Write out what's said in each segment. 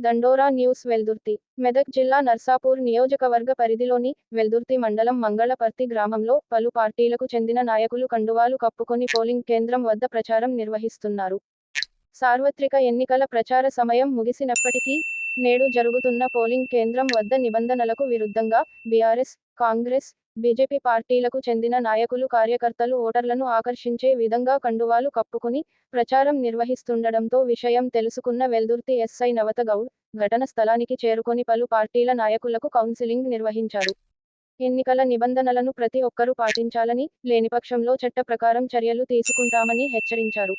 దండోరా న్యూస్ వెల్దుర్తి మెదక్ జిల్లా నర్సాపూర్ నియోజకవర్గ పరిధిలోని వెల్దుర్తి మండలం మంగళపర్తి గ్రామంలో పలు పార్టీలకు చెందిన నాయకులు కండువాలు కప్పుకొని పోలింగ్ కేంద్రం వద్ద ప్రచారం నిర్వహిస్తున్నారు. సార్వత్రిక ఎన్నికల ప్రచార సమయం ముగిసినప్పటికీ నేడు జరుగుతున్న పోలింగ్ కేంద్రం వద్ద నిబంధనలకు విరుద్ధంగా బీఆర్ఎస్ కాంగ్రెస్ బీజేపీ పార్టీలకు చెందిన నాయకులు కార్యకర్తలు ఓటర్లను ఆకర్షించే విధంగా కండువాలు కప్పుకుని ప్రచారం నిర్వహిస్తుండడంతో విషయం తెలుసుకున్న వెల్దుర్తి ఎస్ఐ నవత గౌడ్ ఘటన స్థలానికి చేరుకొని పలు పార్టీల నాయకులకు కౌన్సిలింగ్ నిర్వహించారు ఎన్నికల నిబంధనలను ప్రతి ఒక్కరూ పాటించాలని లేని పక్షంలో చట్ట ప్రకారం చర్యలు తీసుకుంటామని హెచ్చరించారు.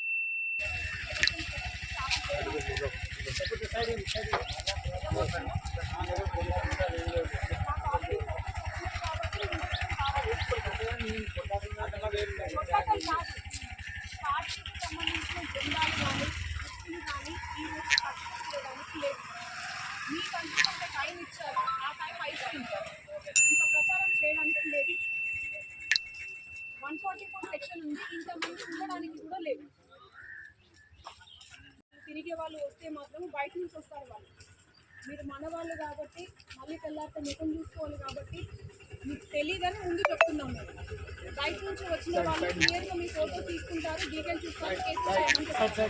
వన్ ఫార్టీ ఫోర్ సెక్షన్ ఉంది ఇంతమంది ఉండడానికి కూడా లేదు. తిరిగే వాళ్ళు వస్తే మాత్రం బయట నుంచి వస్తారు వాళ్ళు. మీరు మనవాళ్ళు కాబట్టి మళ్ళీ తెల్లారితే ముఖం చూసుకోవాలి కాబట్టి మీకు తెలియదని ముందు చెప్తున్నాం మేము. బయట నుంచి వచ్చిన వాళ్ళు క్లియర్గా మీ ఫోటో తీసుకుంటారు డీటెయిల్స్ ఇస్తారు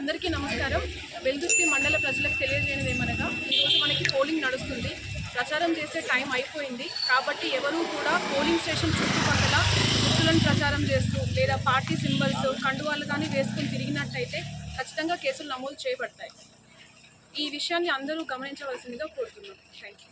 అందరికీ నమస్కారం. వెల్దుర్తి మండల ప్రజలకు తెలియజేయడం ఏమనగా ఈరోజు మనకి పోలింగ్ నడుస్తుంది. ప్రచారం చేసే టైం అయిపోయింది. కాబట్టి ఎవరూ కూడా పోలింగ్ స్టేషన్ చుట్టుపక్కల గుర్తులను ప్రచారం చేస్తూ లేదా పార్టీ సింబల్స్ కండువాలు కానీ వేసుకుని తిరిగినట్టయితే ఖచ్చితంగా కేసులు నమోదు చేయబడతాయి. ఈ విషయాన్ని అందరూ గమనించవలసిందిగా కోరుతున్నాం. Thank you